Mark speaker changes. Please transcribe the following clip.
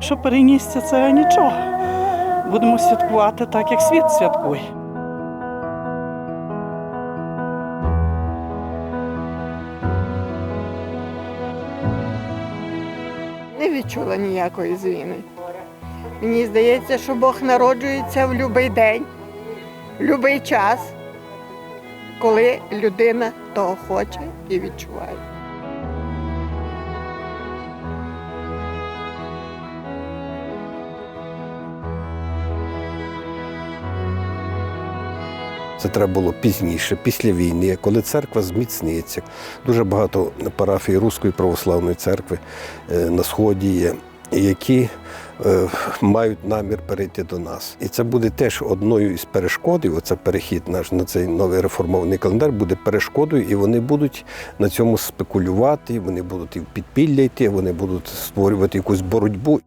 Speaker 1: Що перенісся, це нічого. Будемо святкувати так, як світ святкує.
Speaker 2: Не відчула ніякої зміни. Мені здається, що Бог народжується в будь-який день, в будь-який час, коли людина того хоче і відчуває.
Speaker 3: Це треба було пізніше, після війни, коли церква зміцниться. Дуже багато парафій Руської православної церкви е, на сході є, які е, мають намір перейти до нас. І це буде теж одною із перешкод, оце перехід наш на цей новий реформований календар буде перешкодою, і вони будуть на цьому спекулювати, вони будуть і в підпілля йти, вони будуть створювати якусь боротьбу.